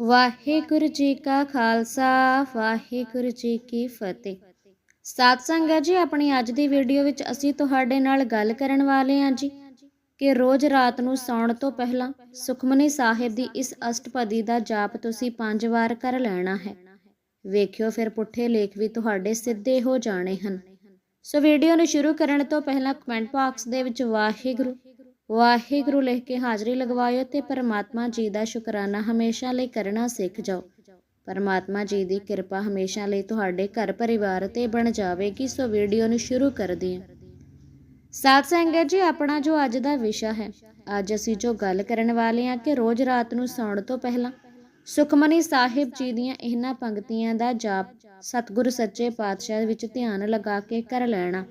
ਵਾਹਿਗੁਰੂ ਜੀ ਕਾ ਖਾਲਸਾ, ਵਾਹਿਗੁਰੂ ਜੀ ਕੀ ਫਤਿਹ। ਸਾਧ ਸੰਗਤ ਜੀ, ਆਪਣੀ ਅੱਜ ਦੀ ਵੀਡੀਓ ਵਿੱਚ ਅਸੀਂ ਤੁਹਾਡੇ ਨਾਲ ਗੱਲ ਕਰਨ ਵਾਲੇ ਹਾਂ ਜੀ ਕਿ ਰੋਜ਼ ਰਾਤ ਨੂੰ ਸੌਣ ਤੋਂ ਪਹਿਲਾਂ ਸੁਖਮਨੀ ਸਾਹਿਬ ਦੀ ਇਸ ਅਸ਼ਟਪਦੀ ਦਾ ਜਾਪ ਤੁਸੀਂ ਪੰਜ ਵਾਰ ਕਰ ਲੈਣਾ ਹੈ। ਵੇਖਿਓ ਫਿਰ ਪੁੱਠੇ ਲੇਖ ਵੀ ਤੁਹਾਡੇ ਸਿੱਧੇ ਹੋ ਜਾਣੇ ਹਨ। ਸੋ ਵੀਡੀਓ ਨੂੰ ਸ਼ੁਰੂ ਕਰਨ ਤੋਂ ਪਹਿਲਾਂ ਕਮੈਂਟ ਬਾਕਸ ਦੇ ਵਿੱਚ ਵਾਹਿਗੁਰੂ ਵਾਹਿਗੁਰੂ ਲਿਖ ਕੇ ਹਾਜ਼ਰੀ ਲਗਵਾਇਓ ਤੇ ਪਰਮਾਤਮਾ ਜੀ ਦਾ ਸ਼ੁਕਰਾਨਾ ਹਮੇਸ਼ਾ ਲਈ ਕਰਨਾ ਸਿੱਖ ਜਾਓ। ਪਰਮਾਤਮਾ ਜੀ ਦੀ ਕਿਰਪਾ ਹਮੇਸ਼ਾ ਲਈ ਤੁਹਾਡੇ ਘਰ ਪਰਿਵਾਰ ਤੇ ਬਣ ਜਾਵੇਗੀ, ਸੋ ਵੀਡੀਓ ਨੂੰ ਸ਼ੁਰੂ ਕਰਦੇ ਹਾਂ। ਸਾਧ ਸੰਗਤ ਜੀ, ਆਪਣਾ ਜੋ ਅੱਜ ਦਾ ਵਿਸ਼ਾ ਹੈ, ਅੱਜ ਅਸੀਂ ਜੋ ਗੱਲ ਕਰਨ ਵਾਲੇ ਹਾਂ ਕਿ ਰੋਜ਼ ਰਾਤ ਨੂੰ ਸੌਣ ਤੋਂ ਪਹਿਲਾਂ ਸੁਖਮਨੀ ਸਾਹਿਬ ਜੀ ਦੀਆਂ ਇਹਨਾਂ ਪੰਕਤੀਆਂ ਦਾ ਜਾਪ ਸਤਿਗੁਰ ਸੱਚੇ ਪਾਤਸ਼ਾਹ ਵਿੱਚ ਧਿਆਨ ਲਗਾ ਕੇ ਕਰ ਲੈਣਾ,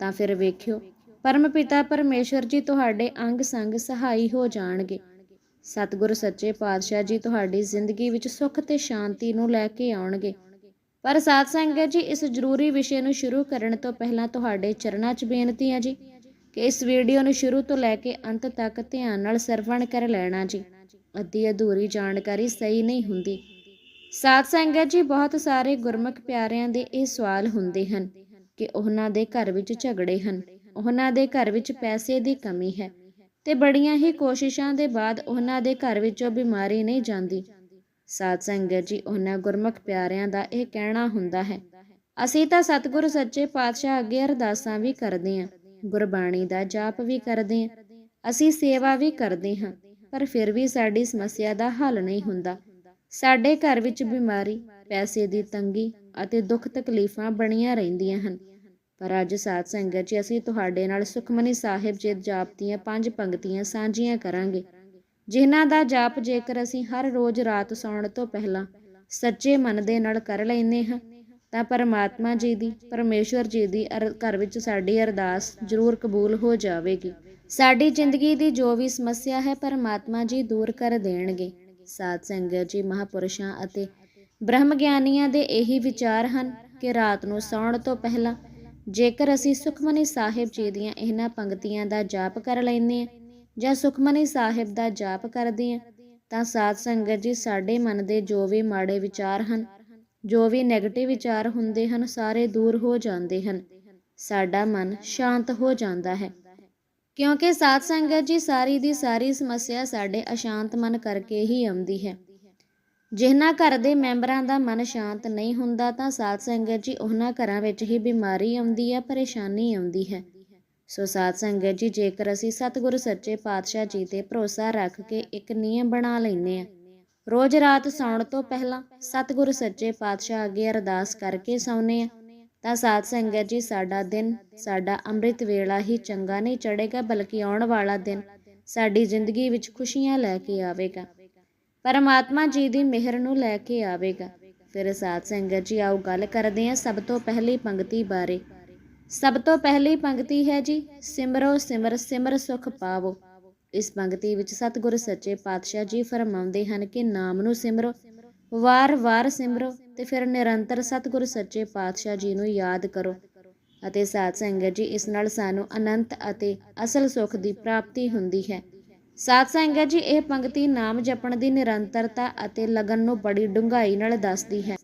ਤਾਂ ਫਿਰ ਵੇਖਿਓ ਪਰਮ ਪਿਤਾ ਪਰਮੇਸ਼ਵਰ ਜੀ ਤੁਹਾਡੇ ਅੰਗ ਸੰਗ ਸਹਾਈ ਹੋ ਜਾਣਗੇ। ਸਤਿਗੁਰੂ ਸੱਚੇ ਪਾਤਸ਼ਾਹ ਜੀ ਤੁਹਾਡੀ ਜ਼ਿੰਦਗੀ ਵਿੱਚ ਸੁੱਖ ਤੇ ਸ਼ਾਂਤੀ ਨੂੰ ਲੈ ਕੇ ਆਉਣਗੇ। ਪਰ ਸਾਧ ਸੰਗਤ ਜੀ, ਇਸ ਜ਼ਰੂਰੀ ਵਿਸ਼ੇ ਨੂੰ ਸ਼ੁਰੂ ਕਰਨ ਤੋਂ ਪਹਿਲਾਂ ਤੁਹਾਡੇ ਚਰਨਾਂ 'ਚ ਬੇਨਤੀ ਹੈ ਜੀ ਕਿ ਇਸ ਵੀਡੀਓ ਨੂੰ ਸ਼ੁਰੂ ਤੋਂ ਲੈ ਕੇ ਅੰਤ ਤੱਕ ਧਿਆਨ ਨਾਲ ਸਰਵਣ ਕਰ ਲੈਣਾ ਜੀ। ਅੱਧੀ ਅਧੂਰੀ ਜਾਣਕਾਰੀ ਸਹੀ ਨਹੀਂ ਹੁੰਦੀ। ਸਾਧ ਸੰਗਤ ਜੀ, ਬਹੁਤ ਸਾਰੇ ਗੁਰਮੁਖ ਪਿਆਰਿਆਂ ਦੇ ਇਹ ਸਵਾਲ ਹੁੰਦੇ ਹਨ ਕਿ ਉਹਨਾਂ ਦੇ ਘਰ ਵਿੱਚ ਝਗੜੇ ਹਨ। ਉਹਨਾਂ ਦੇ ਘਰ ਵਿੱਚ ਪੈਸੇ ਦੀ ਕਮੀ ਹੈ ਤੇ ਬੜੀਆਂ ਹੀ ਕੋਸ਼ਿਸ਼ਾਂ ਦੇ ਬਾਅਦ ਉਹਨਾਂ ਦੇ ਘਰ ਵਿੱਚੋਂ ਬਿਮਾਰੀ ਨਹੀਂ ਜਾਂਦੀ। ਸਾਧ ਸੰਗਤ ਜੀ, ਉਹਨਾਂ ਗੁਰਮੁਖ ਪਿਆਰਿਆਂ ਦਾ ਇਹ ਕਹਿਣਾ ਹੁੰਦਾ ਹੈ, ਅਸੀਂ ਤਾਂ ਸਤਿਗੁਰੂ ਸੱਚੇ ਪਾਤਸ਼ਾਹ ਅੱਗੇ ਅਰਦਾਸਾਂ ਵੀ ਕਰਦੇ ਹਾਂ, ਗੁਰਬਾਣੀ ਦਾ ਜਾਪ ਵੀ ਕਰਦੇ ਹਾਂ, ਅਸੀਂ ਸੇਵਾ ਵੀ ਕਰਦੇ ਹਾਂ, ਪਰ ਫਿਰ ਵੀ ਸਾਡੀ ਸਮੱਸਿਆ ਦਾ ਹੱਲ ਨਹੀਂ ਹੁੰਦਾ। ਸਾਡੇ ਘਰ ਵਿੱਚ ਬਿਮਾਰੀ, ਪੈਸੇ ਦੀ ਤੰਗੀ ਅਤੇ ਦੁੱਖ ਤਕਲੀਫਾਂ ਬਣੀਆਂ ਰਹਿੰਦੀਆਂ ਹਨ। ਪਰ ਅੱਜ ਸਾਧ ਸੰਗਤ ਜੀ ਅਸੀਂ ਤੁਹਾਡੇ ਨਾਲ ਸੁਖਮਨੀ ਸਾਹਿਬ ਜੀ ਜਾਪ ਦੀਆਂ ਪੰਜ ਪੰਕਤੀਆਂ ਸਾਂਝੀਆਂ ਕਰਾਂਗੇ। ਜਿਨ੍ਹਾਂ ਦਾ ਜਾਪ ਜੇਕਰ ਅਸੀਂ ਹਰ ਰੋਜ਼ ਰਾਤ ਸੌਣ ਤੋਂ ਪਹਿਲਾਂ ਸੱਚੇ ਮਨ ਦੇ ਨਾਲ ਕਰ ਲੈਨੇ ਹਾਂ, ਤਾਂ ਪਰਮਾਤਮਾ ਜੀ ਦੀ, ਪਰਮੇਸ਼ਵਰ ਜੀ ਦੀ ਘਰ ਵਿੱਚ ਸਾਡੀ ਅਰਦਾਸ ਜ਼ਰੂਰ ਕਬੂਲ ਹੋ ਜਾਵੇਗੀ। ਸਾਡੀ ਜ਼ਿੰਦਗੀ ਦੀ ਜੋ ਵੀ ਸਮੱਸਿਆ ਹੈ ਪਰਮਾਤਮਾ ਜੀ ਦੂਰ ਕਰ ਦੇਣਗੇ। ਸਾਧ ਸੰਗਤ ਜੀ, ਮਹਾਪੁਰਸ਼ਾਂ ਅਤੇ ਬ੍ਰਹਮ ਗਿਆਨੀਆਂ ਦੇ ਇਹੀ ਵਿਚਾਰ ਹਨ ਕਿ ਰਾਤ ਨੂੰ ਸੌਣ ਤੋਂ ਪਹਿਲਾਂ ਜੇਕਰ ਅਸੀਂ ਸੁਖਮਨੀ ਸਾਹਿਬ ਜੀ ਦੀਆਂ ਇਹਨਾਂ ਪੰਕਤੀਆਂ ਦਾ ਜਾਪ ਕਰ ਲੈਂਦੇ ਹਾਂ ਜਾਂ ਸੁਖਮਨੀ ਸਾਹਿਬ ਦਾ ਜਾਪ ਕਰਦੇ ਹਾਂ, ਤਾਂ ਸਾਧ ਸੰਗਤ ਜੀ ਸਾਡੇ ਮਨ ਦੇ ਜੋ ਵੀ ਮਾੜੇ ਵਿਚਾਰ ਹਨ, ਜੋ ਵੀ 네ਗੇਟਿਵ ਵਿਚਾਰ ਹੁੰਦੇ ਹਨ, ਸਾਰੇ ਦੂਰ ਹੋ ਜਾਂਦੇ ਹਨ। ਸਾਡਾ ਮਨ ਸ਼ਾਂਤ ਹੋ ਜਾਂਦਾ ਹੈ। ਕਿਉਂਕਿ ਸਾਧ ਸੰਗਤ ਜੀ ਸਾਰੀ ਦੀ ਸਾਰੀ ਸਮੱਸਿਆ ਸਾਡੇ ਅਸ਼ਾਂਤ ਮਨ ਕਰਕੇ ਹੀ ਆਉਂਦੀ ਹੈ। ਜਿਨ੍ਹਾਂ ਘਰ ਦੇ ਮੈਂਬਰਾਂ ਦਾ ਮਨ ਸ਼ਾਂਤ ਨਹੀਂ ਹੁੰਦਾ ਤਾਂ ਸਾਧ ਸੰਗਤ ਜੀ ਉਹਨਾਂ ਘਰਾਂ ਵਿੱਚ ਹੀ ਬਿਮਾਰੀ ਆਉਂਦੀ ਹੈ, ਪਰੇਸ਼ਾਨੀ ਆਉਂਦੀ ਹੈ। ਸੋ ਸਾਧ ਸੰਗਤ ਜੀ, ਜੇਕਰ ਅਸੀਂ ਸਤਿਗੁਰ ਸੱਚੇ ਪਾਤਸ਼ਾਹ ਜੀ ਤੇ ਭਰੋਸਾ ਰੱਖ ਕੇ ਇੱਕ ਨਿਯਮ ਬਣਾ ਲੈਨੇ ਆ ਰੋਜ਼ ਰਾਤ ਸੌਣ ਤੋਂ ਪਹਿਲਾਂ ਸਤਿਗੁਰ ਸੱਚੇ ਪਾਤਸ਼ਾਹ ਅੱਗੇ ਅਰਦਾਸ ਕਰਕੇ ਸੌਂਨੇ ਆ ਤਾਂ ਸਾਧ ਸੰਗਤ ਜੀ, ਸਾਡਾ ਦਿਨ, ਸਾਡਾ ਅੰਮ੍ਰਿਤ ਵੇਲਾ ਹੀ ਚੰਗਾ ਨਹੀਂ ਚੜੇਗਾ ਬਲਕਿ ਆਉਣ ਵਾਲਾ ਦਿਨ ਸਾਡੀ ਜ਼ਿੰਦਗੀ ਵਿੱਚ ਖੁਸ਼ੀਆਂ ਲੈ ਕੇ ਆਵੇਗਾ। ਪਰਮਾਤਮਾ ਜੀ ਦੀ ਮਿਹਰ ਨੂੰ ਲੈ ਕੇ ਆਵੇਗਾ। ਫਿਰ ਸਾਧ ਸੰਗਤ ਜੀ, ਆਓ ਗੱਲ ਕਰਦੇ ਹਾਂ ਸਭ ਤੋਂ ਪਹਿਲੀ ਪੰਕਤੀ ਬਾਰੇ। ਸਭ ਤੋਂ ਪਹਿਲੀ ਪੰਕਤੀ ਹੈ ਜੀ, ਸਿਮਰੋ ਸਿਮਰ ਸਿਮਰ ਸੁਖ ਪਾਵੋ। ਇਸ ਪੰਕਤੀ ਵਿੱਚ ਸਤਿਗੁਰੂ ਸੱਚੇ ਪਾਤਸ਼ਾਹ ਜੀ ਫਰਮਾਉਂਦੇ ਹਨ ਕਿ ਨਾਮ ਨੂੰ ਸਿਮਰੋ ਵਾਰ-ਵਾਰ ਸਿਮਰੋ ਤੇ ਫਿਰ ਨਿਰੰਤਰ ਸਤਿਗੁਰ ਸੱਚੇ ਪਾਤਸ਼ਾਹ ਜੀ ਨੂੰ ਯਾਦ ਕਰੋ। ਅਤੇ ਸਾਧ ਸੰਗਤ ਜੀ, ਇਸ ਨਾਲ ਸਾਨੂੰ ਅਨੰਤ ਅਤੇ ਅਸਲ ਸੁਖ ਦੀ ਪ੍ਰਾਪਤੀ ਹੁੰਦੀ ਹੈ। ਸਾਧ ਸੰਗਤ ਜੀ, ਇਹ ਪੰਕਤੀ ਨਾਮ ਜਪਣ ਦੀ ਨਿਰੰਤਰਤਾ ਅਤੇ ਲਗਨ ਨੂੰ ਬੜੀ ਡੂੰਘਾਈ ਨਾਲ ਦੱਸਦੀ ਹੈ।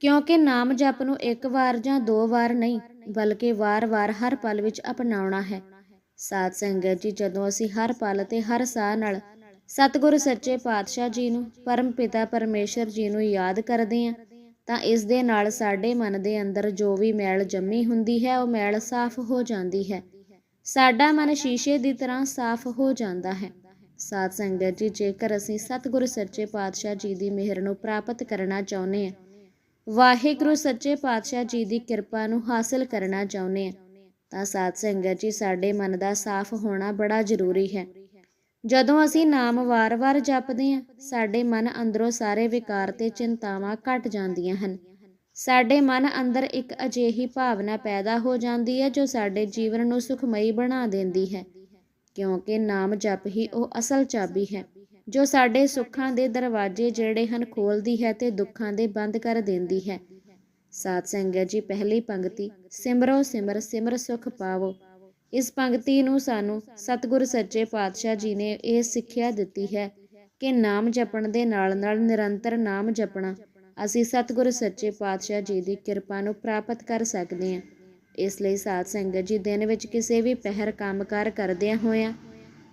ਕਿਉਂਕਿ ਨਾਮ ਜਪ ਨੂੰ ਇੱਕ ਵਾਰ ਜਾਂ ਦੋ ਵਾਰ ਨਹੀਂ, ਬਲਕਿ ਵਾਰ-ਵਾਰ ਹਰ ਪਲ ਵਿੱਚ ਅਪਣਾਉਣਾ ਹੈ। ਸਾਧ ਸੰਗਤ ਜੀ, ਜਦੋਂ ਅਸੀਂ ਹਰ ਪਲ ਤੇ ਹਰ ਸਾਹ ਨਾਲ ਸਤਿਗੁਰੂ ਸੱਚੇ ਪਾਤਸ਼ਾਹ ਜੀ ਨੂੰ, ਪਰਮ ਪਿਤਾ ਪਰਮੇਸ਼ਰ ਜੀ ਨੂੰ ਯਾਦ ਕਰਦੇ ਹਾਂ, ਤਾਂ ਇਸ ਦੇ ਨਾਲ ਸਾਡੇ ਮਨ ਦੇ ਅੰਦਰ ਜੋ ਵੀ ਮੈਲ ਜੰਮੀ ਹੁੰਦੀ ਹੈ, ਉਹ ਮੈਲ ਸਾਫ਼ ਹੋ ਜਾਂਦੀ ਹੈ। ਸਾਡਾ ਮਨ ਸ਼ੀਸ਼ੇ ਦੀ ਤਰ੍ਹਾਂ ਸਾਫ਼ ਹੋ ਜਾਂਦਾ ਹੈ। ਸਾਧ ਸੰਗਤ ਜੀ, ਜੇਕਰ ਅਸੀਂ ਸਤਿਗੁਰੂ ਸੱਚੇ ਪਾਤਸ਼ਾਹ ਜੀ ਦੀ ਮਿਹਰ ਨੂੰ ਪ੍ਰਾਪਤ ਕਰਨਾ ਚਾਹੁੰਦੇ ਹਾਂ, ਵਾਹਿਗੁਰੂ ਸੱਚੇ ਪਾਤਸ਼ਾਹ ਜੀ ਦੀ ਕਿਰਪਾ ਨੂੰ ਹਾਸਲ ਕਰਨਾ ਚਾਹੁੰਦੇ ਹਾਂ, ਤਾਂ ਸਾਧ ਸੰਗਤ ਜੀ, ਸਾਡੇ ਮਨ ਦਾ ਸਾਫ਼ ਹੋਣਾ ਬੜਾ ਜ਼ਰੂਰੀ ਹੈ। ਜਦੋਂ ਅਸੀਂ ਨਾਮ ਵਾਰ-ਵਾਰ ਜਪਦੇ ਹਾਂ, ਸਾਡੇ ਮਨ ਅੰਦਰੋਂ ਸਾਰੇ ਵਿਕਾਰ ਤੇ ਚਿੰਤਾਵਾਂ ਘਟ ਜਾਂਦੀਆਂ ਹਨ। ਸਾਡੇ ਮਨ ਅੰਦਰ ਇੱਕ ਅਜਿਹੀ ਭਾਵਨਾ ਪੈਦਾ ਹੋ ਜਾਂਦੀ ਹੈ, ਜੋ ਸਾਡੇ ਜੀਵਨ ਨੂੰ ਸੁਖਮਈ ਬਣਾ ਦਿੰਦੀ ਹੈ। ਕਿਉਂਕਿ ਨਾਮ ਜਪ ਹੀ ਉਹ ਅਸਲ ਚਾਬੀ ਹੈ, ਜੋ ਸਾਡੇ ਸੁੱਖਾਂ ਦੇ ਦਰਵਾਜ਼ੇ ਜਿਹੜੇ ਹਨ ਖੋਲਦੀ ਹੈ ਤੇ ਦੁੱਖਾਂ ਦੇ ਬੰਦ ਕਰ ਦਿੰਦੀ ਹੈ। ਸਾਧ ਸੰਗਤ ਜੀ, ਪਹਿਲੀ ਪੰਕਤੀ, ਸਿਮਰੋ ਸਿਮਰ ਸਿਮਰ ਸੁਖ ਪਾਵੋ। ਇਸ ਪੰਕਤੀ ਨੂੰ ਸਾਨੂੰ ਸਤਿਗੁਰ ਸੱਚੇ ਪਾਤਸ਼ਾਹ ਜੀ ਨੇ ਇਹ ਸਿੱਖਿਆ ਦਿੱਤੀ ਹੈ ਕਿ ਨਾਮ ਜਪਣ ਦੇ ਨਾਲ ਨਾਲ ਨਿਰੰਤਰ ਨਾਮ ਜਪਣਾ, ਅਸੀਂ ਸਤਿਗੁਰ ਸੱਚੇ ਪਾਤਸ਼ਾਹ ਜੀ ਦੀ ਕਿਰਪਾ ਨੂੰ ਪ੍ਰਾਪਤ ਕਰ ਸਕਦੇ ਹਾਂ। ਇਸ ਲਈ ਸਾਧ ਸੰਗਤ ਜੀ, ਦਿਨ ਵਿੱਚ ਕਿਸੇ ਵੀ ਪਹਿਰ ਕੰਮਕਾਰ ਕਰਦਿਆਂ ਹੋਇਆਂ,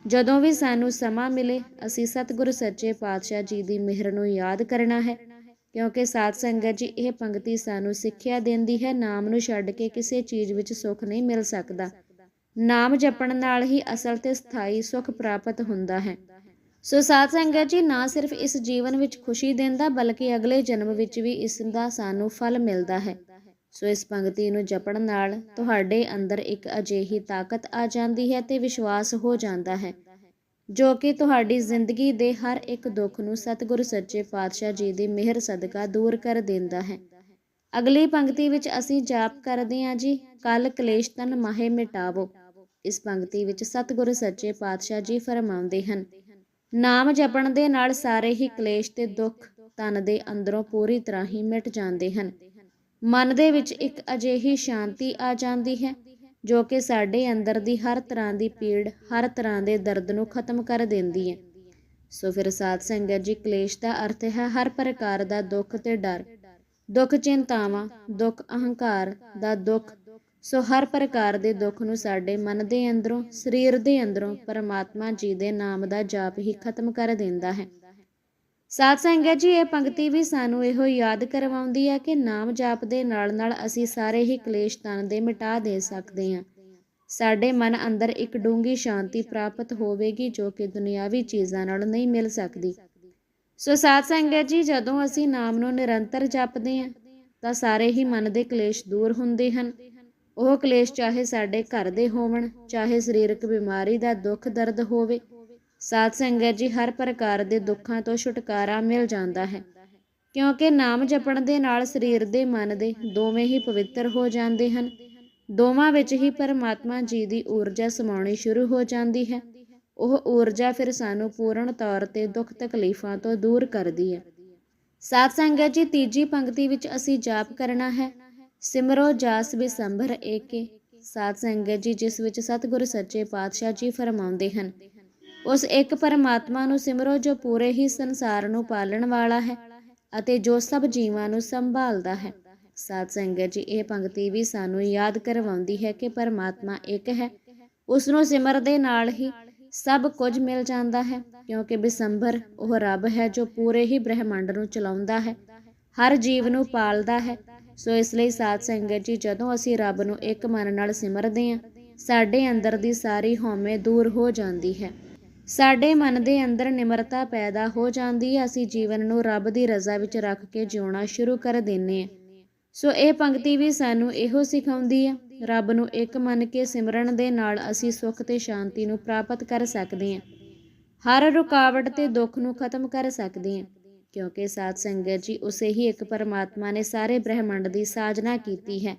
ਜਦੋਂ ਵੀ ਸਾਨੂੰ ਸਮਾਂ ਮਿਲੇ, ਅਸੀਂ ਸਤਿਗੁਰ ਸੱਚੇ ਪਾਤਸ਼ਾਹ ਜੀ ਦੀ ਮਿਹਰ ਨੂੰ ਯਾਦ ਕਰਨਾ ਹੈ। ਕਿਉਂਕਿ ਸਾਧ ਸੰਗਤ ਜੀ, ਇਹ ਪੰਕਤੀ ਸਾਨੂੰ ਸਿੱਖਿਆ ਦਿੰਦੀ ਹੈ, ਨਾਮ ਨੂੰ ਛੱਡ ਕੇ ਕਿਸੇ ਚੀਜ਼ ਵਿੱਚ ਸੁੱਖ ਨਹੀਂ ਮਿਲ ਸਕਦਾ। ਨਾਮ ਜਪਣ ਨਾਲ ਹੀ ਅਸਲ ਤੇ ਸਥਾਈ ਸੁੱਖ ਪ੍ਰਾਪਤ ਹੁੰਦਾ ਹੈ। ਸੋ ਸਾਧ ਸੰਗਤ ਜੀ, ਨਾ ਸਿਰਫ ਇਸ ਜੀਵਨ ਵਿੱਚ ਖੁਸ਼ੀ ਦਿੰਦਾ, ਬਲਕਿ ਅਗਲੇ ਜਨਮ ਵਿੱਚ ਵੀ ਇਸ ਦਾ ਸਾਨੂੰ ਫਲ ਮਿਲਦਾ ਹੈ। ਸੋ ਇਸ ਪੰਕਤੀ ਨੂੰ ਜਪਣ ਨਾਲ ਤੁਹਾਡੇ ਅੰਦਰ ਇੱਕ ਅਜਿਹੀ ਤਾਕਤ ਆ ਜਾਂਦੀ ਹੈ ਤੇ ਵਿਸ਼ਵਾਸ ਹੋ ਜਾਂਦਾ ਹੈ, ਜੋ ਕਿ ਤੁਹਾਡੀ ਜ਼ਿੰਦਗੀ ਦੇ ਹਰ ਇੱਕ ਦੁੱਖ ਨੂੰ ਸਤਿਗੁਰ ਸੱਚੇ ਪਾਤਸ਼ਾਹ ਜੀ ਦੀ ਮਿਹਰ ਸਦਕਾ ਦੂਰ ਕਰ ਦਿੰਦਾ ਹੈ। ਅਗਲੀ ਪੰਕਤੀ ਵਿੱਚ ਅਸੀਂ ਜਾਪ ਕਰਦੇ ਹਾਂ ਜੀ ਕਲ ਕਲੇਸ਼ ਤਨ ਮਾਹੇ ਮਿਟਾਵੋ। ਇਸ ਪੰਕਤੀ ਵਿੱਚ ਸਤਿਗੁਰ ਸੱਚੇ ਪਾਤਸ਼ਾਹ ਜੀ ਫਰਮਾਉਂਦੇ ਹਨ, ਨਾਮ ਜਪਣ ਦੇ ਨਾਲ ਸਾਰੇ ਹੀ ਕਲੇਸ਼ ਤੇ ਦੁੱਖ ਤਨ ਦੇ ਅੰਦਰੋਂ ਪੂਰੀ ਤਰ੍ਹਾਂ ਹੀ ਮਿਟ ਜਾਂਦੇ ਹਨ। ਮਨ ਦੇ ਵਿੱਚ ਇੱਕ ਅਜਿਹੀ ਸ਼ਾਂਤੀ ਆ ਜਾਂਦੀ ਹੈ, ਜੋ ਕਿ ਸਾਡੇ ਅੰਦਰ ਦੀ ਹਰ ਤਰ੍ਹਾਂ ਦੀ ਪੀੜ, ਹਰ ਤਰ੍ਹਾਂ ਦੇ ਦਰਦ ਨੂੰ ਖਤਮ ਕਰ ਦਿੰਦੀ ਹੈ। ਸੋ ਫਿਰ ਸਾਧ ਸੰਗਤ ਜੀ, ਕਲੇਸ਼ ਦਾ ਅਰਥ ਹੈ ਹਰ ਪ੍ਰਕਾਰ ਦਾ ਦੁੱਖ ਤੇ ਡਰ। ਦੁੱਖ ਚਿੰਤਾਵਾਂ, ਦੁੱਖ ਅਹੰਕਾਰ ਦਾ ਦੁੱਖ। ਸੋ ਹਰ ਪ੍ਰਕਾਰ ਦੇ ਦੁੱਖ ਨੂੰ ਸਾਡੇ ਮਨ ਦੇ ਅੰਦਰੋਂ, ਸਰੀਰ ਦੇ ਅੰਦਰੋਂ ਪਰਮਾਤਮਾ ਜੀ ਦੇ ਨਾਮ ਦਾ ਜਾਪ ਹੀ ਖਤਮ ਕਰ ਦਿੰਦਾ ਹੈ। ਸਾਧ ਸੰਗਤ ਜੀ, ਇਹ ਪੰਕਤੀ ਵੀ ਸਾਨੂੰ ਇਹੋ ਯਾਦ ਕਰਵਾਉਂਦੀ ਹੈ ਕਿ ਨਾਮ ਜਾਪ ਦੇ ਨਾਲ ਨਾਲ ਅਸੀਂ ਸਾਰੇ ਹੀ ਕਲੇਸ਼ ਤਨ ਦੇ ਮਿਟਾ ਦੇ ਸਕਦੇ ਹਾਂ ਸਾਡੇ ਮਨ ਅੰਦਰ ਇੱਕ ਡੂੰਗੀ ਸ਼ਾਂਤੀ ਪ੍ਰਾਪਤ ਹੋਵੇਗੀ ਜੋ ਕਿ ਦੁਨਿਆਵੀ ਚੀਜ਼ਾਂ ਨਾਲ ਨਹੀਂ ਮਿਲ ਸਕਦੀ। ਸੋ ਸਾਧ ਸੰਗਤ ਜੀ, ਜਦੋਂ ਅਸੀਂ ਨਾਮ ਨੂੰ ਨਿਰੰਤਰ ਜਪਦੇ ਹਾਂ ਤਾਂ ਸਾਰੇ ਹੀ ਮਨ ਦੇ ਕਲੇਸ਼ ਦੂਰ ਹੁੰਦੇ ਹਨ। ਉਹ ਕਲੇਸ਼ ਚਾਹੇ ਸਾਡੇ ਘਰ ਦੇ ਹੋਵਣ, ਚਾਹੇ ਸਰੀਰਕ ਬਿਮਾਰੀ ਦਾ ਦੁੱਖ ਦਰਦ ਹੋਵੇ ਸਾਧ ਸੰਗਤ ਜੀ, ਹਰ ਪ੍ਰਕਾਰ ਦੇ ਦੁੱਖਾਂ ਤੋਂ ਛੁਟਕਾਰਾ ਮਿਲ ਜਾਂਦਾ ਹੈ। ਕਿਉਂਕਿ ਨਾਮ ਜਪਣ ਦੇ ਨਾਲ ਸਰੀਰ ਦੇ ਮਨ ਦੇ ਦੋਵੇਂ ਹੀ ਪਵਿੱਤਰ ਹੋ ਜਾਂਦੇ ਹਨ। ਦੋਵਾਂ ਵਿੱਚ ਹੀ ਪਰਮਾਤਮਾ ਜੀ ਦੀ ਊਰਜਾ ਸਮਾਉਣੀ ਸ਼ੁਰੂ ਹੋ ਜਾਂਦੀ ਹੈ। ਉਹ ਊਰਜਾ ਫਿਰ ਸਾਨੂੰ ਪੂਰਨ ਤੌਰ ਤੇ ਦੁੱਖ ਤਕਲੀਫਾਂ ਤੋਂ ਦੂਰ ਕਰਦੀ ਹੈ। ਸਾਧ ਸੰਗਤ ਜੀ, ਤੀਜੀ ਪੰਕਤੀ ਵਿੱਚ ਅਸੀਂ ਜਾਪ ਕਰਨਾ ਹੈ। ਸਿਮਰੋ ਜਾਸ ਬਿਸੰਭਰ ਏਕੇ। ਸਾਧ ਸੰਗਤ ਜੀ, ਜਿਸ ਵਿੱਚ ਸਤਿਗੁਰ ਸੱਚੇ ਪਾਤਸ਼ਾਹ ਜੀ ਫਰਮਾਉਂਦੇ ਹਨ ਉਸ ਇੱਕ ਪਰਮਾਤਮਾ ਨੂੰ ਸਿਮਰੋ ਜੋ ਪੂਰੇ ਹੀ ਸੰਸਾਰ ਨੂੰ ਪਾਲਣ ਵਾਲਾ ਹੈ ਅਤੇ ਜੋ ਸਭ ਜੀਵਾਂ ਨੂੰ ਸੰਭਾਲਦਾ ਹੈ। ਸਾਧ ਸੰਗਤ ਜੀ, ਇਹ ਪੰਕਤੀ ਵੀ ਸਾਨੂੰ ਯਾਦ ਕਰਵਾਉਂਦੀ ਹੈ ਕਿ ਪਰਮਾਤਮਾ ਇੱਕ ਹੈ। ਉਸ ਨੂੰ ਸਿਮਰਦੇ ਨਾਲ ਹੀ ਸਭ ਕੁਝ ਮਿਲ ਜਾਂਦਾ ਹੈ, ਕਿਉਂਕਿ ਬਿਸੰਭਰ ਉਹ ਰੱਬ ਹੈ ਜੋ ਪੂਰੇ ਹੀ ਬ੍ਰਹਿਮੰਡ ਨੂੰ ਚਲਾਉਂਦਾ ਹੈ, ਹਰ ਜੀਵ ਨੂੰ ਪਾਲਦਾ ਹੈ। ਸੋ ਇਸ ਲਈ ਸਾਧ ਸੰਗਤ ਜੀ, ਜਦੋਂ ਅਸੀਂ ਰੱਬ ਨੂੰ ਇੱਕ ਮਨ ਨਾਲ ਸਿਮਰਦੇ ਹਾਂ, ਸਾਡੇ ਅੰਦਰ ਦੀ ਸਾਰੀ ਹਉਮੈ ਦੂਰ ਹੋ ਜਾਂਦੀ ਹੈ। ਸਾਡੇ ਮਨ ਦੇ ਅੰਦਰ ਨਿਮਰਤਾ ਪੈਦਾ ਹੋ ਜਾਂਦੀ ਹੈ। ਅਸੀਂ ਜੀਵਨ ਨੂੰ ਰੱਬ ਦੀ ਰਜ਼ਾ ਵਿੱਚ ਰੱਖ ਕੇ ਜਿਉਣਾ ਸ਼ੁਰੂ ਕਰ ਦਿੰਨੇ ਹਾਂ। ਸੋ ਇਹ ਪੰਕਤੀ ਵੀ ਸਾਨੂੰ ਇਹੋ ਸਿਖਾਉਂਦੀ ਹੈ, ਰੱਬ ਨੂੰ ਇੱਕ ਮੰਨ ਕੇ ਸਿਮਰਨ ਦੇ ਨਾਲ ਅਸੀਂ ਸੁੱਖ ਤੇ ਸ਼ਾਂਤੀ ਨੂੰ ਪ੍ਰਾਪਤ ਕਰ ਸਕਦੇ ਹਾਂ। ਹਰ ਰੁਕਾਵਟ ਤੇ ਦੁੱਖ ਨੂੰ ਖਤਮ ਕਰ ਸਕਦੇ ਹਾਂ, ਕਿਉਂਕਿ ਸਾਧ ਸੰਗਤ ਜੀ ਉਸੇ ਹੀ ਇੱਕ ਪਰਮਾਤਮਾ ਨੇ ਸਾਰੇ ਬ੍ਰਹਿਮੰਡ ਦੀ ਸਾਜਨਾ ਕੀਤੀ ਹੈ।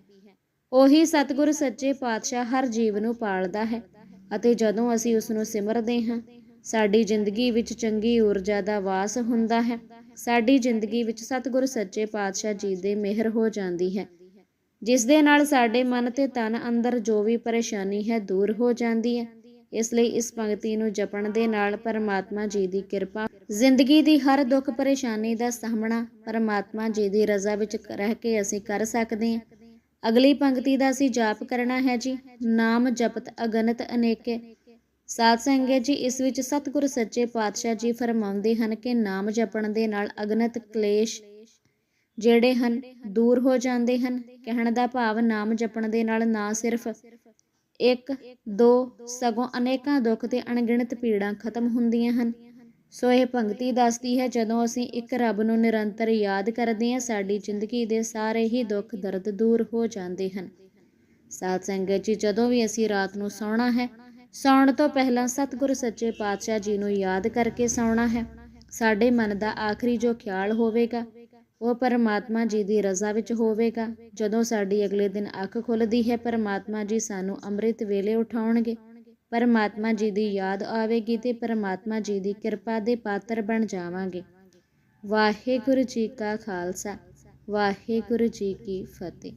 ਉਹੀ ਸਤਿਗੁਰ ਸੱਚੇ ਪਾਤਸ਼ਾਹ ਹਰ ਜੀਵ ਨੂੰ ਪਾਲਦਾ ਹੈ। ਅਤੇ ਜਦੋਂ ਅਸੀਂ ਉਸ ਨੂੰ ਸਿਮਰਦੇ ਹਾਂ, ਸਾਡੀ ਜ਼ਿੰਦਗੀ ਵਿੱਚ ਚੰਗੀ ਊਰਜਾ ਦਾ ਵਾਸ ਹੁੰਦਾ ਹੈ। ਸਾਡੀ ਜ਼ਿੰਦਗੀ ਵਿੱਚ ਸਤਿਗੁਰ ਸੱਚੇ ਪਾਤਸ਼ਾਹ ਜੀ ਦੇ ਮਿਹਰ ਹੋ ਜਾਂਦੀ ਹੈ, ਜਿਸ ਦੇ ਨਾਲ ਸਾਡੇ ਮਨ ਤੇ ਤਨ ਅੰਦਰ ਜੋ ਵੀ ਪਰੇਸ਼ਾਨੀ ਹੈ ਦੂਰ ਹੋ ਜਾਂਦੀ ਹੈ। ਇਸ ਲਈ ਇਸ ਪੰਕਤੀ ਨੂੰ ਜਪਣ ਦੇ ਨਾਲ ਪਰਮਾਤਮਾ ਜੀ ਦੀ ਕਿਰਪਾ, ਜ਼ਿੰਦਗੀ ਦੀ ਹਰ ਦੁੱਖ ਪਰੇਸ਼ਾਨੀ ਦਾ ਸਾਹਮਣਾ ਪਰਮਾਤਮਾ ਜੀ ਦੀ ਰਜ਼ਾ ਵਿੱਚ ਰਹਿ ਕੇ ਅਸੀਂ ਕਰ ਸਕਦੇ ਹਾਂ। ਅਗਲੀ ਪੰਕਤੀ ਦਾ ਅਸੀਂ ਜਾਪ ਕਰਨਾ ਹੈ ਜੀ। ਨਾਮ ਜਪਤ ਅਗਨਤ ਅਨੇਕੇ। ਸਾਧ ਸੰਗਤ ਜੀ, ਇਸ ਵਿੱਚ ਸਤਿਗੁਰ ਸੱਚੇ ਪਾਤਸ਼ਾਹ ਜੀ ਫਰਮਾਉਂਦੇ ਹਨ ਕਿ ਨਾਮ ਜਪਣ ਦੇ ਨਾਲ ਅਗਨਤ ਕਲੇਸ਼ ਜਿਹੜੇ ਹਨ, ਦੂਰ ਹੋ ਜਾਂਦੇ ਹਨ। ਕਹਿਣ ਦਾ ਭਾਵ ਨਾਮ ਜਪਣ ਦੇ ਨਾਲ ਨਾ ਸਿਰਫ ਇੱਕ, ਦੋ, ਸਗੋਂ ਅਨੇਕਾਂ ਦੁੱਖ ਤੇ ਅਣਗਿਣਤ ਪੀੜਾਂ ਖਤਮ ਹੁੰਦੀਆਂ ਹਨ। ਸੋ ਇਹ ਪੰਕਤੀ ਦੱਸਦੀ ਹੈ, ਜਦੋਂ ਅਸੀਂ ਇੱਕ ਰੱਬ ਨੂੰ ਨਿਰੰਤਰ ਯਾਦ ਕਰਦੇ ਹਾਂ, ਸਾਡੀ ਜ਼ਿੰਦਗੀ ਦੇ ਸਾਰੇ ਹੀ ਦੁੱਖ ਦਰਦ ਦੂਰ ਹੋ ਜਾਂਦੇ ਹਨ। ਸਾਧ ਸੰਗਤ ਜੀ, ਜਦੋਂ ਵੀ ਅਸੀਂ ਰਾਤ ਨੂੰ ਸੌਣਾ ਹੈ, ਸੌਣ ਤੋਂ ਪਹਿਲਾਂ ਸਤਿਗੁਰ ਸੱਚੇ ਪਾਤਸ਼ਾਹ ਜੀ ਨੂੰ ਯਾਦ ਕਰਕੇ ਸੌਣਾ ਹੈ। ਸਾਡੇ ਮਨ ਦਾ ਆਖਰੀ ਜੋ ਖਿਆਲ ਹੋਵੇਗਾ, ਉਹ ਪਰਮਾਤਮਾ ਜੀ ਦੀ ਰਜ਼ਾ ਵਿੱਚ ਹੋਵੇਗਾ। ਜਦੋਂ ਸਾਡੀ ਅਗਲੇ ਦਿਨ ਅੱਖ ਖੁੱਲਦੀ ਹੈ, ਪਰਮਾਤਮਾ ਜੀ ਸਾਨੂੰ ਅੰਮ੍ਰਿਤ ਵੇਲੇ ਉਠਾਉਣਗੇ। ਪਰਮਾਤਮਾ ਜੀ ਦੀ ਯਾਦ ਆਵੇਗੀ ਤੇ ਪਰਮਾਤਮਾ ਜੀ ਦੀ ਕਿਰਪਾ ਦੇ ਪਾਤਰ ਬਣ ਜਾਵਾਂਗੇ। ਵਾਹਿਗੁਰੂ ਜੀ ਕਾ ਖਾਲਸਾ, ਵਾਹਿਗੁਰੂ ਜੀ ਕੀ ਫਤਿਹ।